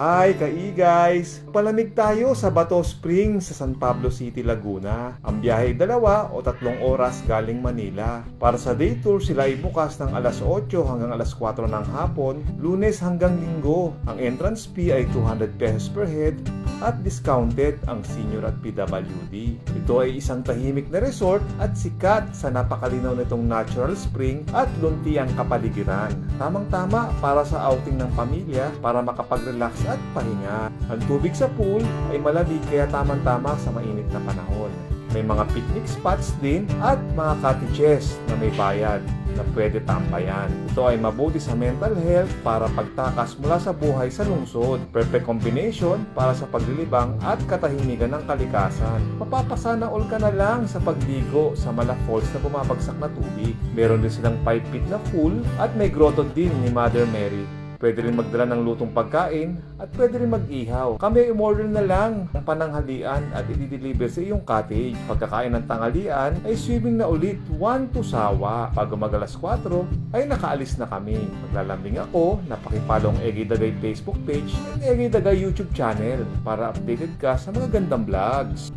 Hi, kai guys! Palamig tayo sa Bato Springs sa San Pablo City, Laguna. Ang biyahe dalawa o tatlong oras galing Manila. Para sa day tour, sila ay bukas ng alas 8 hanggang alas 4 ng hapon, lunes hanggang linggo. Ang entrance fee ay 200 pesos per head at discounted ang senior at PWD. Ito ay isang tahimik na resort at sikat sa napakalinaw nitong natural spring at lunti ang kapaligiran. Tamang-tama para sa outing ng pamilya para makapag-relax at pahinga. Ang tubig sa pool ay malamig kaya tamang-tama sa mainit na panahon. May mga picnic spots din at mga cottages na may bayad na pwede tambayan. Ito ay mabuti sa mental health para pagtakas mula sa buhay sa lungsod. Perfect combination para sa paglilibang at katahimikan ng kalikasan. Mapapasana all ka na lang sa pagligo sa Mala Falls na bumabagsak na tubig. Meron din silang 5 feet na pool at may grotto din ni Mother Mary. Pwede rin magdala ng lutong pagkain at pwede rin mag-ihaw. Kami ay umorder na lang ng pananghalian at i-deliver sa iyong cottage. Pagkakain ng tanghalian ay swimming na ulit 1 to sawa. Pag umagalas 4 ay nakaalis na kami. Maglalambing ako, napakipalong Egay Dagay Facebook page at Egay Dagay YouTube channel para updated ka sa mga gandang vlogs.